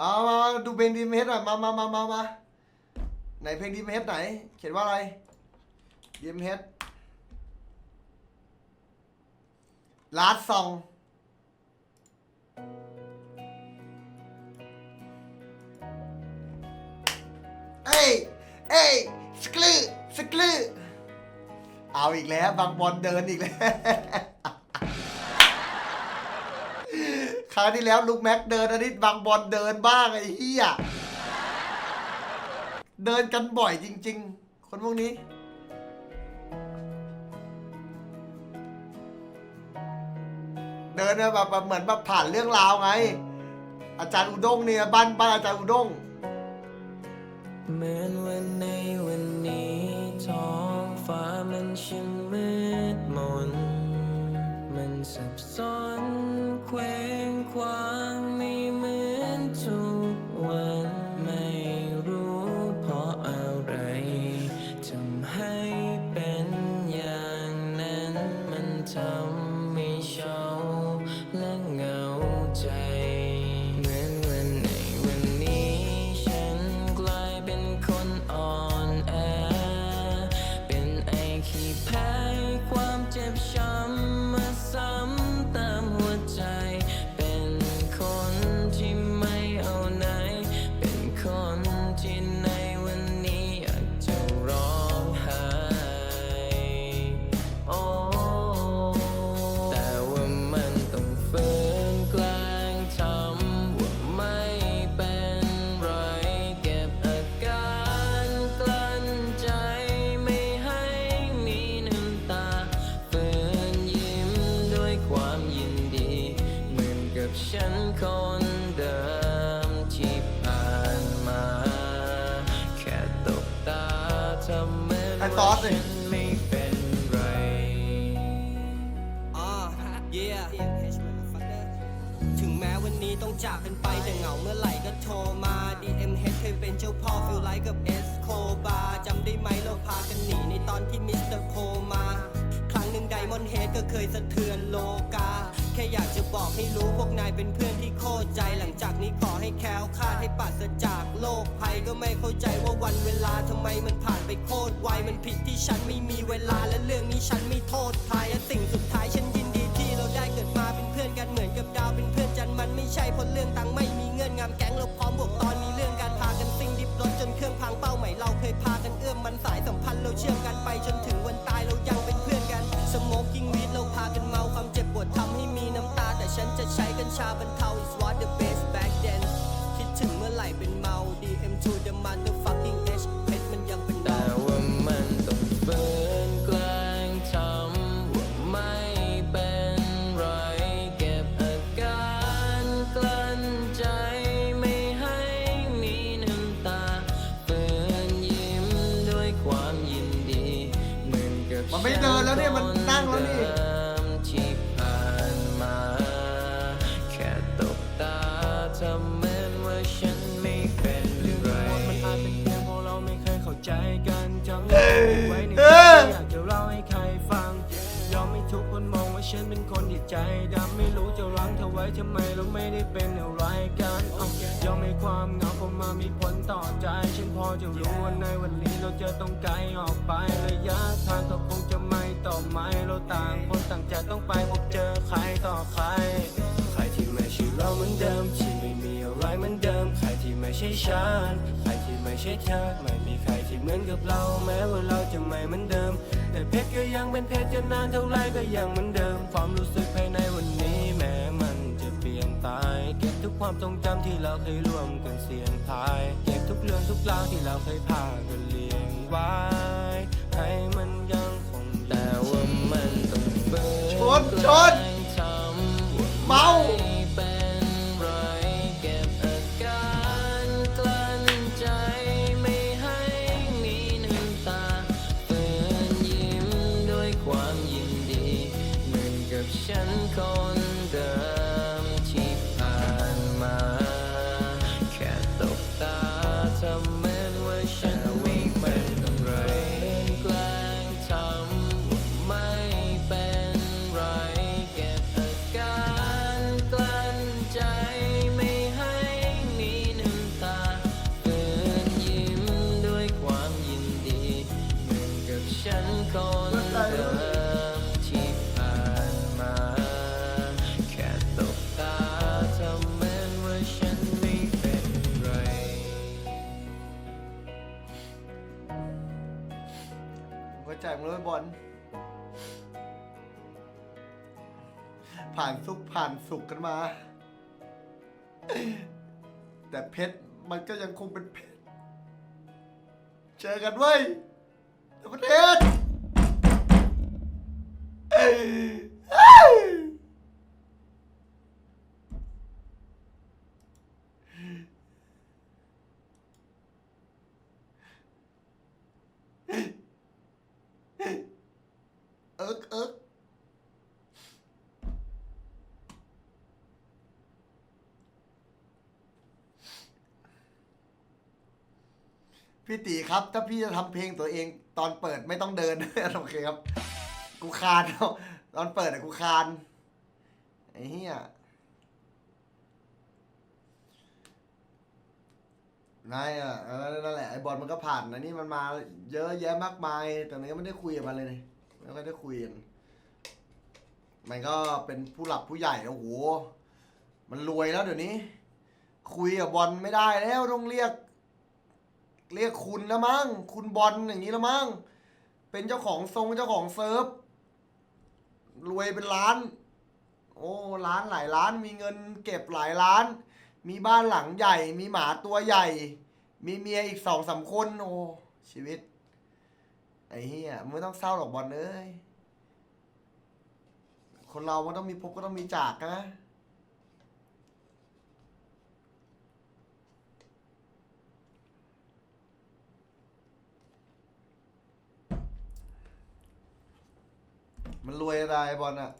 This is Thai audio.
เอามาดูเพลงดีเฮดหน่อยมามามามามาไหนเพลงดีเฮดไหน เขียนว่าอะไรดีเฮดลาสซองเอ้ยเอ้ยสกลือสกลือเอาอีกแล้วบางบอลเดินอีกแล้ว คราวที่แล้วลูกแม็กเดินอันนี้บางบอลเดินบ้างไอ้เหี้ยเดินกันบ่อยจริง ๆ คนพวกนี้ เดินแบบแบบเหมือนแบบผ่านเรื่องราวไง อาจารย์อุด้งเนี่ยบ้านบ้านอาจารย์อุด้งเหมือนวันในวันนี้ท้องฟ้ามันช่างมืดมน มั ซอสเป็นไรอ่า yeah ถึงแม้วันนี้ต้องจากกันไปแต่เหงาเมื่อไหร่ก็โทรมา DMH เคยเป็นเจ้าพ่อฟิลไลกับเอสโคบาจำได้ไหมเราพากันหนีในตอนที่มิสเตอร์โคมา ครั้งหนึ่งไดมอนด์เฮดก็เคยสะเทือนโลกา ค่อยากจะบอกให้รู้พวกนายเป็นเพื่อนที่โคตรใจ หลังจากนี้ขอให้แคล้วคลาดให้ปราศจากโลกภัยก็ไม่เข้าใจว่าวันเวลาทำไมมันผ่านไปโคตรไวมันผิดที่ฉันไม่มีเวลาและเรื่องนี้ฉันไม่โทษใครและสิ่งสุดท้ายฉันยินดีที่เราได้เกิดมาเป็นเพื่อนกันเหมือนกับดาวเป็นเพื่อนจันมันไม่ใช่เพราะเรื่องตังค์ไม่มีเงื่อนงำแก๊งเราพร้อมบวกตอนมี ฉันจะใช้กัญชาบรรเทา is what the best back then คิดถึงเมื่อไหร่เป็น ฟัง ยอมให้ทุกคนมองว่าฉันเป็นคนที่ใจดำไม่รู้จะรั้งเธอไว้ทำไมเราไม่ได้เป็นอะไรกันยอมให้ความเหงาเข้ามามีผลต่อใจ ฉันพอจะรู้ว่าในวันนี้เราจะต้องไกลออกไประยะทางก็คงจะไม่ต่อไม้เราต่างคนต่างจะต้องไปพบเจอใครต่อใคร ใครที่ไม่ใช่เราเหมือนเดิมที่ไม่มีอะไรเหมือนเดิม ใครที่ไม่ใช่ฉัน ไม่ใช่เธอไม่มีใครที่เหมือนกับเรา แม้ว่าเราจะไม่เหมือนเดิม แต่เพชรก็ยังเป็นเพชรจะนานเท่าไรก็ยังเหมือนเดิม ความรู้สึกภายในวันนี้แม้มันจะเปลี่ยนตายเก็บทุกความทรงจำที่เราเคยร่วมกันเสียงทาย เก็บทุกเรื่องทุกราวที่เราเคยพากันเลี้ยงไว้ ให้มันยังคงอยู่แต่ว่ามันต้องเบิร์ชนชน เลยบอลผ่านสุขผ่านสุขกันมา แต่เพชรมันก็ยังคงเป็นเพชรเจอกันไว้ประเทศเอ้ยเอ้ยเอิ กเอิกพี่ตีครับ ถ้าพี่จะทำเพลงตัวเอง ตอนเปิดไม่ต้องเดิน โอเคครับ กูคานตอนเปิดอะกูคานไอ้เหี้ยนายอะนั่นแหละไอ้บอลมันก็ผ่านนะนี่มันมาเยอะแยะมากมาย แต่มันก็ไม่ได้คุยกับมันเลยนี่ ไม่ค่อยได้คุยกันมันก็เป็นผู้หลักผู้ใหญ่โอ้โห มันรวยแล้วเดี๋ยวนี้ คุยกับบอลไม่ได้แล้วต้องเรียก เรียกคุณแล้วมั้งคุณบอลอย่างนี้แล้วมั้งเป็นเจ้าของทรงเจ้าของเซิร์ฟรวยเป็นล้าน โอ้ล้านหลายล้าน มีเงินเก็บหลายล้าน มีบ้านหลังใหญ่ มีหมาตัวใหญ่ มีเมียอีกสองสามคนโอ้ชีวิต ไอ้เหี้ยมึงไม่ต้องเศร้าหรอกบอลเอ้ย คนเรามันต้องมีพบก็ต้องมีจากนะ มันรวยอะไรบอลอะ